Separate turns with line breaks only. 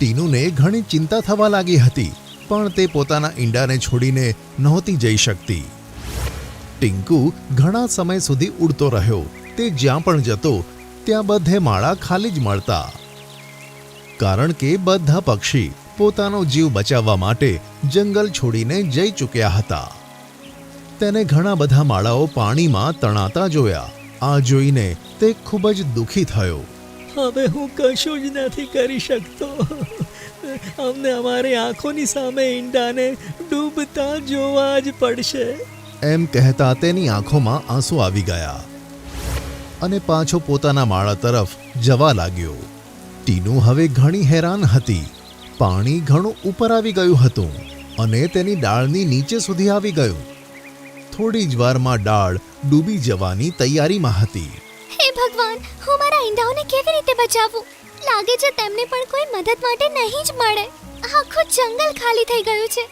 ટીનુને ઘણી ચિંતા થવા લાગી હતી, પણ તે પોતાના ઈંડાને છોડીને નહોતી જઈ શકતી. ટિંકુ ઘણા સમય સુધી ઉડતો રહ્યો, તે જ્યાં પણ જતો, ત્યાં બધે માળા ખાલી જ મળતા. કારણ કે બધા પક્ષી પોતાનો જીવ બચાવવા માટે જંગલ છોડીને જઈ ચૂક્યા હતા. તેને ઘણા બધા માળાઓ પાણીમાં તણાતા જોયા, આ જોઈને તે ખૂબ જ દુઃખી થયો.
હવે હું કશું જ નથી કરી શકતો. અમને અમારી આંખોની સામે ઈંડાને ડૂબતા જોવા જ પડશે.
એમ કહેતા તેની આંખોમાં આંસુ આવી ગયા અને પાછો પોતાના માળા તરફ જવા લાગ્યો. ટીનુ હવે ઘણી હેરાન હતી. પાણી ઘણું ઉપર આવી ગયું હતું અને તેની ડાળની નીચે સુધી આવી ગયું. થોડી જ વારમાં ડાળ ડૂબી જવાની તૈયારીમાં હતી.
ભગવાન હું મારા ઈંડાઓને કેવી રીતે બચાવું લાગે છે તેમને પણ કોઈ મદદ માટે નહીં જ મળે. આખું જંગલ ખાલી થઈ ગયું છે.